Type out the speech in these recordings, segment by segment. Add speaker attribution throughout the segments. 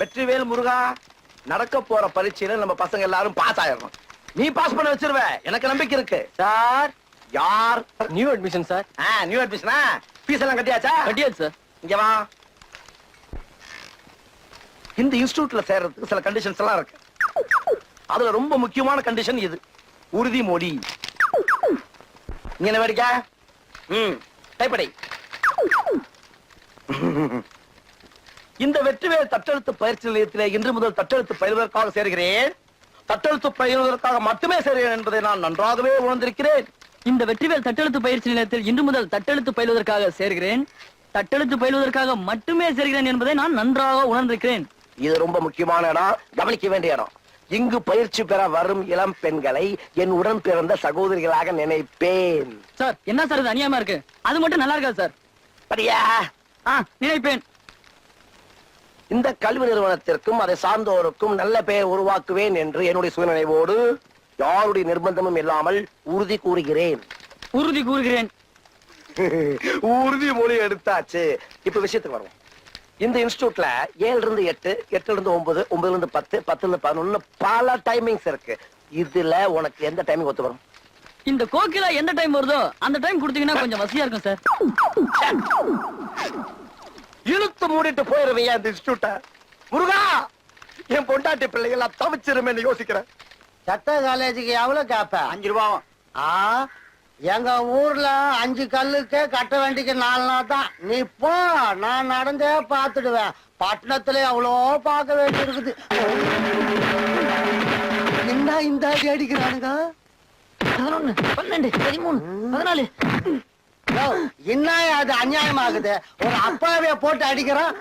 Speaker 1: வெற்றிவேல் முருகா நடக்க போற பரீட்சையில நம்ம பசங்க எல்லாரும் பாஸ் ஆயிடணும் நீ பாஸ் பண்ண வச்சிருவ. எனக்கு நம்பிக்கை இருக்கு.
Speaker 2: சார்.
Speaker 1: யார்?
Speaker 2: நியூ அட்மிஷன் சார்
Speaker 1: ஆ, நியூ அட்மிஷனா ஃபீஸ் எல்லாம் கட்டியாச்சா?
Speaker 2: கட்டியாச்சு சார்
Speaker 1: இங்க வா. இந்த இன்ஸ்டிடியூட்ல சேர்றதுக்கு சில கண்டிஷன்ஸ் எல்லாம் இருக்கு. அதுல ரொம்ப முக்கியமான கண்டிஷன் இது. உறுதிமொழி இங்க என்ன வேடிக்கை? ம் டைப்படை இந்த வெற்றிவேல் தட்டெழுத்து பயிற்சி நிலையத்திலே இன்று முதல் தட்டெழுத்து பயில்வதற்காக சேர்கிறேன். தட்டெழுத்து பயில்வதற்காக மட்டுமே சேர்கிறேன் என்பதை நான் நன்றாகவே உணர்ந்திருக்கிறேன்.
Speaker 2: இந்த வெற்றிவேல் தட்டெழுத்து பயிற்சி நிலையத்தில் இன்று முதல் தட்டெழுத்து பயிலுவதற்காக சேர்கிறேன். தட்டெழுத்து பயிலுவதற்காக மட்டுமே சேர்கிறேன் என்பதை நான் நன்றாக உணர்ந்திருக்கிறேன்.
Speaker 1: இது ரொம்ப முக்கியமான இடம். கவனிக்க வேண்டிய இடம். இங்கு பயிற்சி பெற வரும் இளம் பெண்களை என் உடன் பிறந்த சகோதரிகளாக நினைப்பேன்.
Speaker 2: சார் என்ன சார் இது அநியாயமா இருக்கு? அது மட்டும் நல்லா இருக்காது சார்.
Speaker 1: படியா
Speaker 2: ஆ நினைப்பேன்.
Speaker 1: இந்த கல்வி நிறுவனத்திற்கும் அதை சார்ந்தோருக்கும் நல்ல பெயர் உருவாக்குவேன் என்று என்னுடைய சுயநினைவோடு யாருடைய நிர்பந்தமும் இல்லாமல் உறுதி கூறுகிறேன்.
Speaker 2: உறுதி கூறுகிறேன்.
Speaker 1: உறுதிமொழி எடுத்தாச்சு. இப்ப விஷயத்துக்கு வருவோம். இந்த இன்ஸ்டிடியூட்ல ஏழுல இருந்து எட்டு எட்டுல இருந்து ஒன்பது ஒன்பதுல இருந்து பத்து பத்துல இருந்து பதினொன்னு பல டைமிங்ஸ் இருக்கு. இதுல உனக்கு எந்த டைமிங் ஒத்து வரும்?
Speaker 2: இந்த கோகிலா எந்த டைம் வருதோ அந்த டைம் கொடுத்தீங்கன்னா கொஞ்சம் வசதியா இருக்கும் சார்.
Speaker 1: இழுத்து மூடிட்டு போயிருவீங்க அந்த இன்ஸ்டியூட்ட முருகா என் பொண்டாட்டி பிள்ளைகள் தவிச்சிருமேன்னு யோசிக்கிறேன்
Speaker 3: சட்ட காலேஜுக்கு எவ்வளவு கேப்ப?
Speaker 1: அஞ்சு ரூபா
Speaker 3: ஆ எங்க ஊர்ல அஞ்சு கல்லுக்கு கட்ட வேண்டிக்கு நாலு நாள் தான். நீ போ நான் நடந்தே பாத்துடுவேன் பட்டணத்துல அவ்வளோ பார்க்க வேண்டி இருக்குது என்ன இந்த அடி அடிக்கிறானுங்க.
Speaker 2: பதினொன்னு பன்னெண்டு பதிமூணு பதினாலு.
Speaker 3: என்ன அது அநியாயமாகுது? ஒரு அப்பாவிய போட்டு அடிக்கிறான்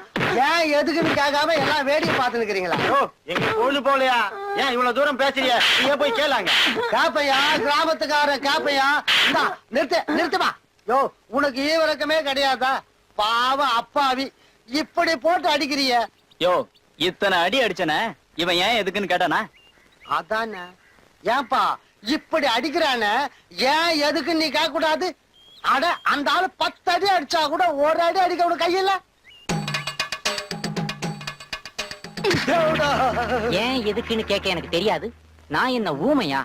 Speaker 3: ஏன் எதுக்குன்னு கேட்காம எல்லாம் வேடிக்கை பார்த்து நிக்கிறீங்களா
Speaker 1: எங்க பொண்ணு போலையா? ஏன் இவ்வளவு தூரம் பேசுறிய? நீங்க போய் கேளாங்க.
Speaker 3: காப்பையா கிராமத்துக்காரன் காப்பையா? நிறுத்து நிறுத்துமா யோ உனக்கு ஈவிரக்கமே கிடையாதா? பாவம் அப்பாவி. இப்படி போட்டு அடிக்கிறிய?
Speaker 2: யோ இத்தனை அடி அடிச்சன இவன் ஏன் எதுக்குன்னு கேட்டானா?
Speaker 3: அதானே. ஏன்பா இப்படி அடிக்கிறானே? ஏன் எதுக்கு நீ கேட்க கூடாது அட அந்த ஆளு பத்து அடி அடிச்சா கூட ஒரு அடி அடிக்க உனக்கு கையில
Speaker 4: ஏன் எதுக்குன்னு கேட்க எனக்கு தெரியாது. நான் என்ன ஊமையா?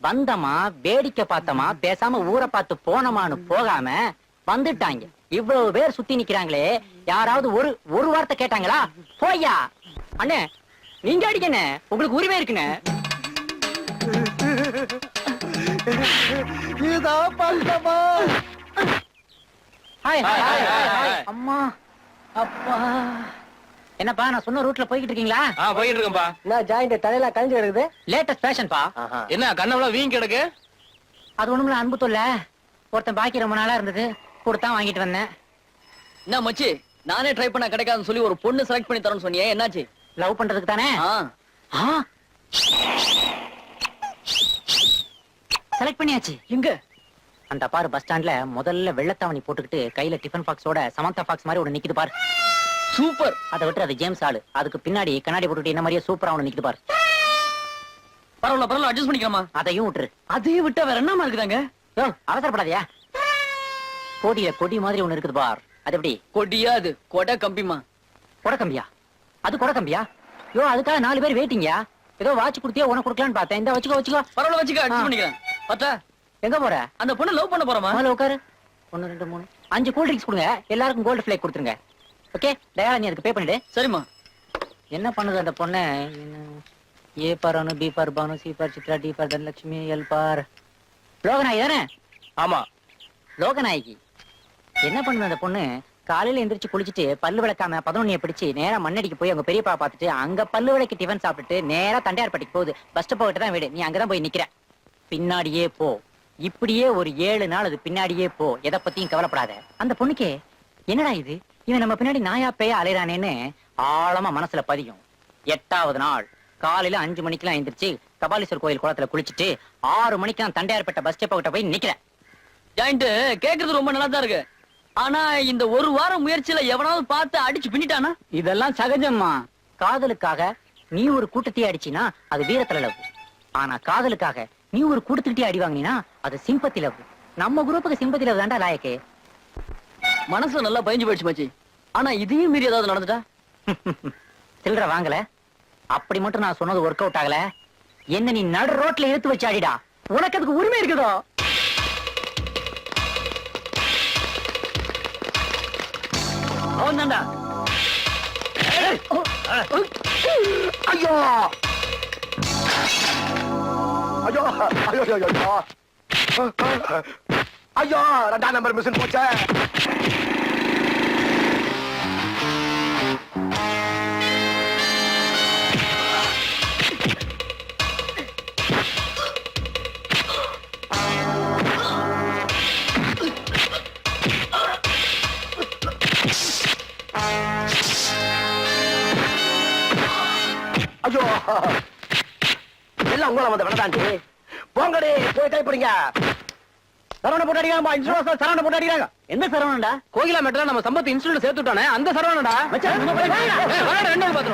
Speaker 4: வந்தமா வேடிக்கை பார்த்தமா பேசாம ஊரை பார்த்து போனமான்னு போகாம வந்துட்டாங்க. இவ்வளவு பேர் சுத்தி நிக்கிறாங்களே யாராவது ஒரு ஒரு வார்த்தை கேட்டாங்களா? போய்யா. அண்ணே நீங்க அடிக்கண்ணே உங்களுக்கு உரிமை இருக்குண்ணே.
Speaker 3: இதான் பந்தமா
Speaker 4: ஹாய் ஹாய் ஹாய் ஹாய் அம்மா அப்பா. என்னப்பா நான் சொன்ன ரூட்ல போய்கிட்டு இருக்கீங்களா
Speaker 5: ஆ போயிட்டு இருக்கேன்பா
Speaker 3: நான் ஜாயிண்ட் தலையில கழிஞ்சு கிடக்குது?
Speaker 4: லேட்டஸ்ட் ஃபேஷன்பா
Speaker 5: என்ன கண்ணெல்லாம் வீங்கி கிடக்கு?
Speaker 4: அது ஒண்ணுமில்ல அன்பு தொல்ல. ஒருத்தன் பாக்கி ரொம்ப நாளா இருந்தது. கொடுத்தான் வாங்கிட்டு வந்தேன்.
Speaker 2: என்ன மச்சி? நானே ட்ரை பண்ண கிடைக்காதுன்னு சொல்லி ஒரு பொண்ணு செலக்ட் பண்ணி தரேன்னு சொன்னியே என்னாச்சு?
Speaker 4: லவ் பண்றதுக்கு தானே?
Speaker 2: ஆ.
Speaker 4: செலக்ட் பண்ணியாச்சு.
Speaker 2: எங்க?
Speaker 4: அந்த பாரு பஸ் ஸ்டாண்ட்ல முதல்ல வெள்ளத்தாவணி போட்டுக்கிட்டு கையில டிஃபன் பாக்ஸோட சமந்தா பாக்ஸ் மாதிரி ஒண்ணு நிக்குது பாரு.
Speaker 2: சூப்பர்
Speaker 4: அதை விட்டு அது ஜேம்ஸ் ஆளு. அதுக்கு பின்னாடி கண்ணாடி போட்டுட்டு என்ன மாதிரியே சூப்பரா ஒண்ணு நிக்குது பாரு.
Speaker 2: பரவாயில்ல பரவாயில்ல அட்ஜஸ்ட் பண்ணிக்கலாமா?
Speaker 4: அதையும் விட்டுரு.
Speaker 2: அதே விட்டா வேற என்னமா இருக்குதாங்க?
Speaker 4: யோ அவசரப்படாதயா. கொடிய கொடி மாதிரி ஒண்ணு இருக்குது பார். அது எப்படி?
Speaker 2: கொடியா அது? கொடை கம்பிமா
Speaker 4: கொடக்கம்பியா அது கொடக்கம்பியா யோ அதுக்காக நாலு பேர் வெயிட்டிங்கயா ஏதோ வாட்ச் கொடுத்தியா உனக்கு கொடுக்கலான்னு பார்த்தேன். இந்த வச்சுக்கோ வச்சுக்கோ.
Speaker 2: பரவாயில்ல வச்சுக்க. அட்ஜஸ்ட் பண்ணிக்கிறேன். பத்தா?
Speaker 4: எங்க போற?
Speaker 2: அந்த பொண்ணு லவ் பண்ண போறமா?
Speaker 4: முதல்ல உட்காரு. ஒன்னு ரெண்டு மூணு. அஞ்சு கூல் ட்ரிங்க்ஸ் கொடுங்க. எல்லாருக்கும் கோல்டு ஃபிளேக் கொடுத்துருங்க. ஓகே தயாரா நீ அதுக்கு பே பண்ணிடு.
Speaker 2: சரிம்மா.
Speaker 4: என்ன பண்ணுது அந்த பொண்ணு? A for Anu B for Banu C for Chitra D for Dhanalakshmi L for. Loganayaki தானே?
Speaker 5: ஆமா.
Speaker 4: லோகநாயகி. என்ன பண்ணுது அந்த பொண்ணு? காலையில எந்திரிச்சு குளிச்சுட்டு பல்லு விளக்காம பதினொன்னிய பிடிச்சு நேரா மண்ணடிக்கு போய் அவங்க பெரியப்பா பார்த்துட்டு அங்க பல்லு விளக்கு டிஃபன் சாப்பிட்டுட்டு நேரா தண்டையார்பட்டிக்கு போகுது. பஸ் ஸ்டாப் தான் வீடு. நீ அங்கதான் போய் நிக்கிற. பின்னாடியே போ. இப்படியே ஒரு ஏழு நாள் அது பின்னாடியே போ. எதை பத்தியும் கவலைப்படாத. அந்த பொண்ணுக்கே என்னடா இது? இவன் நம்ம பின்னாடி நாயா பேய அலைறானேன்னு ஆழமா மனசுல பதியும். எட்டாவது நாள். காலையில அஞ்சு மணிக்கெல்லாம் எந்திரிச்சு கபாலீஸ்வரர் கோயில் குளத்துல குளிச்சுட்டு ஆறு மணிக்கு நான் தண்டையார்பட்ட பஸ் ஸ்டாப் கிட்ட போய் நிக்கிறேன்.
Speaker 2: ஜாயிண்ட் கேக்குறது ரொம்ப நல்லா தான் இருக்கு. ஆனா இந்த ஒரு வாரம் முயற்சியில எவனாவது பார்த்து அடிச்சு பின்னிட்டானா?
Speaker 4: இதெல்லாம் சகஜம்மா. காதலுக்காக நீ ஒரு கூட்டத்தையே அடிச்சினா அது வீரத்துல லவ். ஆனா காதலுக்காக நீ ஒரு கூட்டத்துக்கிட்டே அடி வாங்கினா அது சிம்பத்தி லவ் நம்ம குரூப்புக்கு சிம்பத்தி லவ் தான்டா லாயக்கே.
Speaker 2: மனசு நல்லா பயஞ்சு போயிடுச்சு மச்சி. ஆனா இதையும் மீறி ஏதாவது நடந்துட்டா?
Speaker 4: சில்லற வாங்கல. அப்படி மட்டும் நான் சொன்னது ஒர்க் அவுட் ஆகல. என்ன நீ நடு ரோட்ல எடுத்து வச்சாடிடா. உனக்கு அதுக்கு உரிமை இருக்குதோ?
Speaker 6: அவன் தான்டா.
Speaker 7: ஐயோ! ஐயோ ஐயோ ஐயோ ஐயோ. ஐயோ ரெண்டாம் நம்பர் மிஷின் போச்சே. உங்கள வந்த வேணாண்டி போங்கடி போய் டைப்பிடுங்க
Speaker 6: சரவண போட்டாடிக்காங்க இன்சூரன்ஸ் சரவண போட்டாடிக்காங்க
Speaker 4: எந்த சரவணன்டா?
Speaker 5: கோகிலா மெட்ல நம்ம சம்பத் இன்ஸ்டியூட் சேர்த்துட்டானே அந்த சரவணடா
Speaker 6: மச்சான், உங்க போய்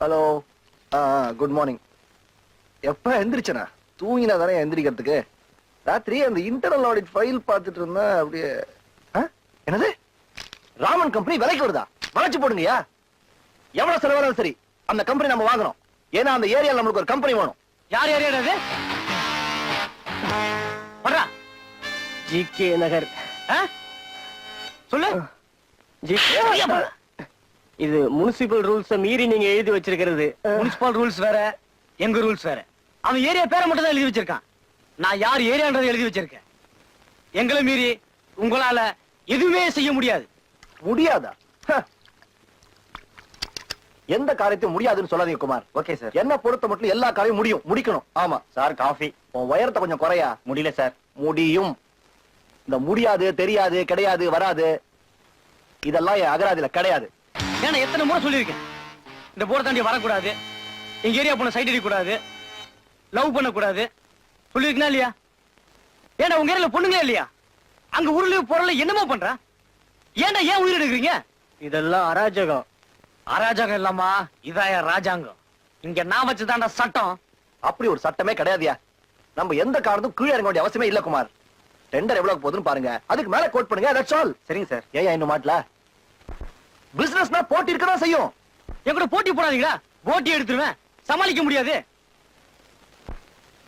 Speaker 6: ஹலோ.
Speaker 5: ஏய்,
Speaker 7: ஹலோ குட் மார்னிங் எப்ப எந்திரிச்சனா? தூங்கினா தானே எந்திரிக்கிறதுக்கு? ராத்திரி அந்த இன்டர்னல் ஆடிட் ஃபைல் பார்த்துட்டு இருந்தேன் அப்படியே ஆ? என்னது? ராமன் கம்பெனி விலைக்கு வருதா? வளைச்சு போடுங்கயா எவ்வளவு செலவாலும் சரி அந்த கம்பெனி நம்ம வாங்கணும். ஏன்னா அந்த ஏரியால நம்மளுக்கு ஒரு கம்பெனி வேணும்.
Speaker 6: யார் யார் அது? வர்றா
Speaker 5: ஜிகே நகர்?
Speaker 6: சொல்லு.
Speaker 5: இது முனிசிபல் ரூல்ஸ் மீறி நீங்க எழுதி வச்சிருக்கிறது.
Speaker 6: முனிசிபல் ரூல்ஸ் வேற எங்க ரூல்ஸ் வேற. அவன் ஏரியா பேரை மட்டும் தான் எழுதி வச்சிருக்கான். நான் யார் ஏரியான்றதை எழுதி வச்சிருக்கேன். எங்களை மீறி உங்களால எதுவுமே செய்ய முடியாது.
Speaker 7: முடியாதா. எந்த காரியத்தையும் முடியாதுன்னு சொல்லாதீங்க குமார். ஓகே சார் என்ன பொறுத்த மட்டும் எல்லா காரியம் முடியும் முடிக்கணும். ஆமா சார் காஃபி உன் உயரத்தை கொஞ்சம் குறையா? முடியல சார் முடியும். இந்த முடியாது தெரியாது கிடையாது வராது. இதெல்லாம் என் அகராதியில கிடையாது.
Speaker 6: ஏன்னா எத்தனை முறை சொல்லியிருக்கேன். இந்த போர்டை தாண்டி வரக்கூடாது. எங்க ஏரியா பொண்ணு சைட் அடிக்கக்கூடாது. லவ் பண்ணக்கூடாது. சொல்லியிருக்கா இல்லையா? ஏன்டா உங்க ஏரியால பொண்ணுங்களே இல்லையா? அங்க உருளையும் பொருளை என்னமோ பண்றா? ஏன்டா ஏன் உயிர் எடுக்கிறீங்க?
Speaker 5: இதெல்லாம் அராஜகம்.
Speaker 6: அராஜகம் இல்லாமா இதாய ராஜாங்கம். இங்க நான் வச்சுதான்டா சட்டம்.
Speaker 7: அப்படி ஒரு சட்டமே கிடையாதுயா. நம்ம எந்த காரணத்தும் கீழே இறங்க வேண்டிய அவசியமே இல்ல குமார். டெண்டர் எவ்வளவு போகுதுன்னு பாருங்க. அதுக்கு மேல கோட் பண்ணுங்க தட்ஸ் ஆல் சரிங்க சார். ஏன் இன்னும் மாட்டல? பிசினஸ்னா போட்டி இருக்கதான் செய்யும்.
Speaker 6: என் கூட போட்டி போடாதீங்களா? போட்டி எடுத்துருவேன். சமாளிக்க முடியாது.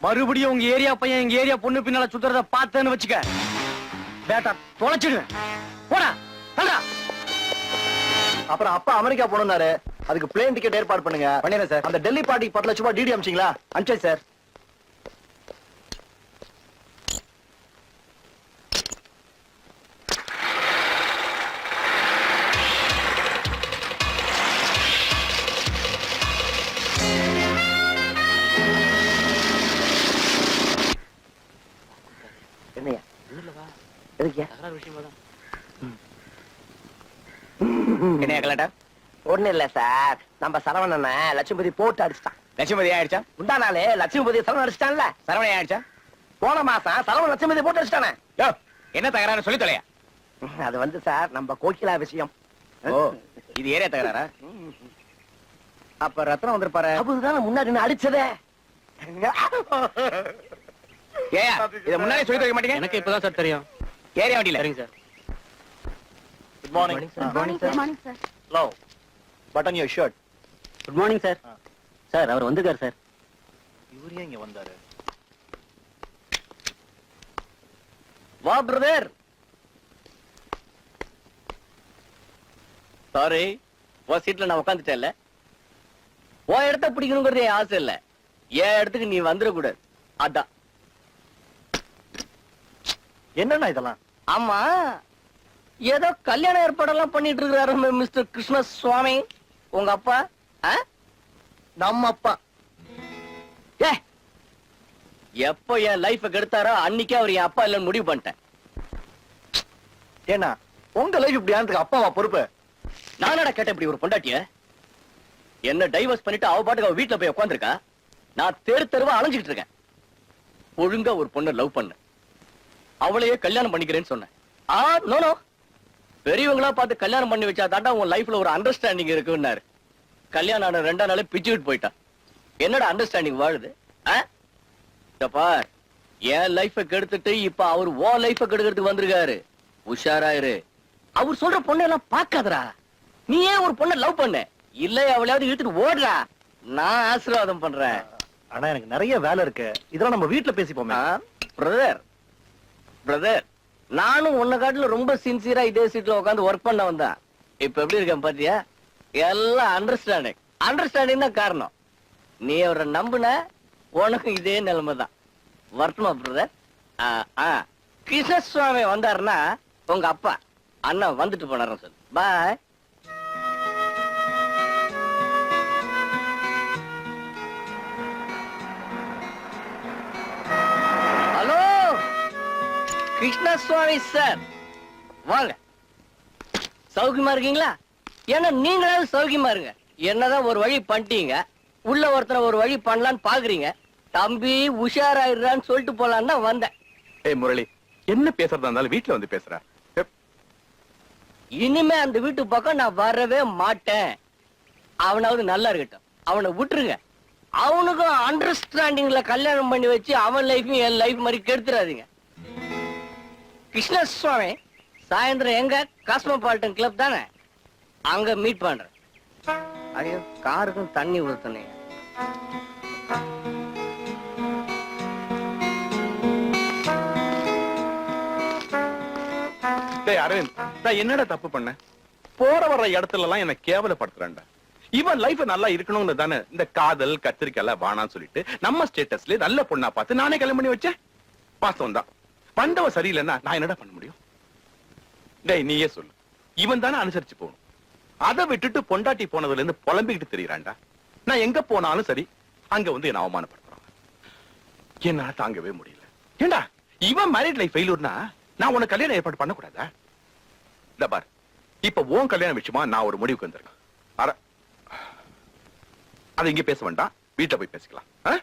Speaker 6: மறுபடியும் உங்க ஏரியா பையன் எங்க ஏரியா பொண்ணு பின்னால சுத்துறத பார்த்தேன்னு வச்சுக்க. பேட்டா தொலைச்சிடுவேன். போடா தல்றா
Speaker 7: அப்புறம் அப்பா அமெரிக்கா போனாரு அதுக்கு பிளேன் டிக்கெட் ஏற்பாடு பண்ணுங்க. பண்ணிடுறேன் சார். அந்த டெல்லி பார்ட்டிக்கு பத்து லட்ச ரூபாய் டிடி அமிச்சிங்களா? அனுப்பிச்சேன் சார். என்னையா? எதுக்கியா?
Speaker 5: என்ன கலட்டா
Speaker 7: ஒண்ணு இல்ல சார். நம்ம சரவணன லட்சுமதி போட்டு அடிச்சிட்டான்
Speaker 5: லட்சுமதி ஆயிடுச்சா?
Speaker 7: முந்தா நாளே? லட்சுமதி சரவணன் அடிச்சிட்டான்ல?
Speaker 5: சரவணை ஆயிடுச்சா?
Speaker 7: போன மாசம் சரவணன் லட்சுமதி போட்டு அடிச்சிட்டானே.
Speaker 5: யோ என்ன தகராறு சொல்லி தொலையா?
Speaker 7: அது வந்து சார் நம்ம கோகிலா விஷயம்.
Speaker 5: ஓ இது ஏரியா தகராறா? அப்ப ரத்னம் வந்திருப்பாரு.
Speaker 7: அவருதான் முன்னாடி அடிச்சதே?
Speaker 5: ஏயா இத முன்னாடி சொல்லி வைக்க மாட்டீங்க?
Speaker 6: எனக்கு இப்பதான் சார் தெரியும்.
Speaker 5: ஏரியா வண்டியில.
Speaker 6: சரிங்க sir.
Speaker 7: Good morning
Speaker 4: good morning sir
Speaker 7: love button your shirt
Speaker 4: good morning sir sir அவர் வந்துருக்கார் சார்
Speaker 7: இவரு ஏன் இங்க வந்தாரு?
Speaker 5: வா பிரதர் சாரி உன் சீட்ல நான் உட்காந்துட்டேன்ல உன் இடத்த பிடிக்கணுங்கிறது என் ஆசை இல்ல. என் இடத்துக்கு நீ வந்துடக்கூடாது. அதான்.
Speaker 7: என்னண்ணா இதெல்லாம்?
Speaker 5: ஆமா. ஏதோ கல்யாண ஏற்பாடெல்லாம் பண்ணிட்டு இருக்கிறாரு மிஸ்டர் கிருஷ்ண சுவாமி உங்க அப்பா? ஆ?
Speaker 7: நம்ம அப்பா.
Speaker 5: ஏ எப்ப என் லைஃப கெடுத்தாரோ அன்னைக்கே அவர் என் அப்பா இல்லைன்னு முடிவு பண்ணிட்டேன்.
Speaker 1: ஏன்னா உங்க லைஃப் இப்படி ஆனதுக்கு அப்பாவா பொறுப்பு?
Speaker 5: நானடா கேட்டேன் இப்படி ஒரு பொண்டாட்டிய? என்ன டைவர்ஸ் பண்ணிட்டு அவ பாட்டுக்கு அவ வீட்டுல போய் உட்காந்துருக்கா நான் தெரு தெருவா அலைஞ்சுக்கிட்டு இருக்கேன். ஒழுங்கா ஒரு பொண்ணை லவ் பண்ண. அவளையே கல்யாணம் பண்ணிக்கிறேன்னு சொன்னேன். ஆ நோ நோ பெரியவங்களா பார்த்து கல்யாணம் பண்ணி வச்சா தாண்டா உன் லைஃப்ல ஒரு அண்டர்ஸ்டாண்டிங் இருக்குன்னாரு. கல்யாணம் ஆன ரெண்டா நாளே பிச்சுக்கிட்டு போயிட்டான். என்னடா அண்டர்ஸ்டாண்டிங் வாழுது? பார். என் லைஃப கெடுத்துட்டு இப்ப அவர் ஓ லைஃப கெடுக்கிறதுக்கு வந்திருக்காரு. உஷாராயிரு. அவர் சொல்ற பொண்ணெல்லாம் பார்க்காதடா. நீ ஏன் ஒரு பொண்ணை லவ் பண்ண? இல்ல அவளையாவது இழுத்துட்டு ஓடுறா நான் ஆசீர்வாதம் பண்றேன்.
Speaker 1: ஆனா எனக்கு நிறைய வேலை இருக்கு. இதெல்லாம் நம்ம வீட்ல பேசிப்போமே.
Speaker 5: பிரதர் பிரதர் நானும் உன்னை காட்டில ரொம்ப சின்சியரா இதே சீட்ல உட்காந்து ஒர்க் பண்ண வந்தேன். இப்ப எப்படி இருக்கேன் பாத்தியா? எல்லாம் அண்டர்ஸ்டாண்டிங் அண்டர்ஸ்டாண்டிங் தான் காரணம். நீ அவரை நம்புன உனக்கு இதே நிலைமை தான். வருத்தமா பிரதர் கிருஷ்ணசுவாமி வந்தாருன்னா உங்க அப்பா அண்ணா வந்துட்டு போனாரு சொல்லு. பாய் கிருஷ்ணசுவாமி சார். வாங்க. சௌக்கியமா இருக்கீங்களா? ஏன்னா நீங்களாவது சௌக்கியமா இருங்க. என்னதான் ஒரு வழி பண்ணிட்டீங்க. உள்ள ஒருத்தனை ஒரு வழி பண்ணலான்னு பாக்குறீங்க. தம்பி உஷாராயிடுறான்னு சொல்லிட்டு போலான்னு தான் வந்தேன்.
Speaker 8: ஏய் முரளி என்ன பேசுறதா இருந்தாலும் வீட்ல வந்து பேசுற.
Speaker 5: இனிமே அந்த வீட்டு பக்கம் நான் வரவே மாட்டேன். அவனாவது நல்லா இருக்கட்டும். அவனை விட்டுருங்க. அவனுக்கும் அண்டர்ஸ்டாண்டிங்ல கல்யாணம் பண்ணி வச்சு அவன் லைஃபையும் என் லைஃப் மாதிரி கெடுத்துறாதீங்க. கிருஷ்ணசுவாமி சாயந்தரம் எங்க? காஸ்மோபாலிட்டன் கிளப் தானே? அங்க மீட் பண்றேன். ஐயோ காருக்கும் தண்ணி ஊத்தனே.
Speaker 8: டேய் அரவிந்த் நான் என்னடா தப்பு பண்ண போற வர்ற இடத்துல எல்லாம் என்ன கேவலப்படுத்துறேன்டா. இவன் லைஃப் நல்லா இருக்கணும்னு தானே இந்த காதல் கத்திரிக்கை எல்லாம் வேணாம்னு சொல்லிட்டு நம்ம ஸ்டேட்டஸ்ல நல்ல பொண்ணா பார்த்து நானே கல்யாணம் பண்ணி வச்சேன். பாசம் தான் பண்டவ சரியில்லைன்னா நான் என்னடா பண்ண முடியும்? டேய் நீயே சொல்லு. இவன் தானே அனுசரிச்சு போகணும். அதை விட்டுட்டு பொண்டாட்டி போனதுல இருந்து புலம்பிக்கிட்டு தெரியறான்டா. நான் எங்க போனாலும் சரி அங்க வந்து என்ன அவமானப்படுத்துறாங்க என்னால தாங்கவே முடியல. ஏண்டா இவன் மேரிட் லைஃப் ஃபெயிலூர்னா நான் உனக்கு கல்யாணம் ஏற்பாடு பண்ணக்கூடாதா? இந்த பார் இப்ப உன் கல்யாணம் விஷயமா நான் ஒரு முடிவுக்கு வந்திருக்கேன். அர அதை இங்க பேச வேண்டாம் வீட்டுல போய் பேசிக்கலாம். ஆ?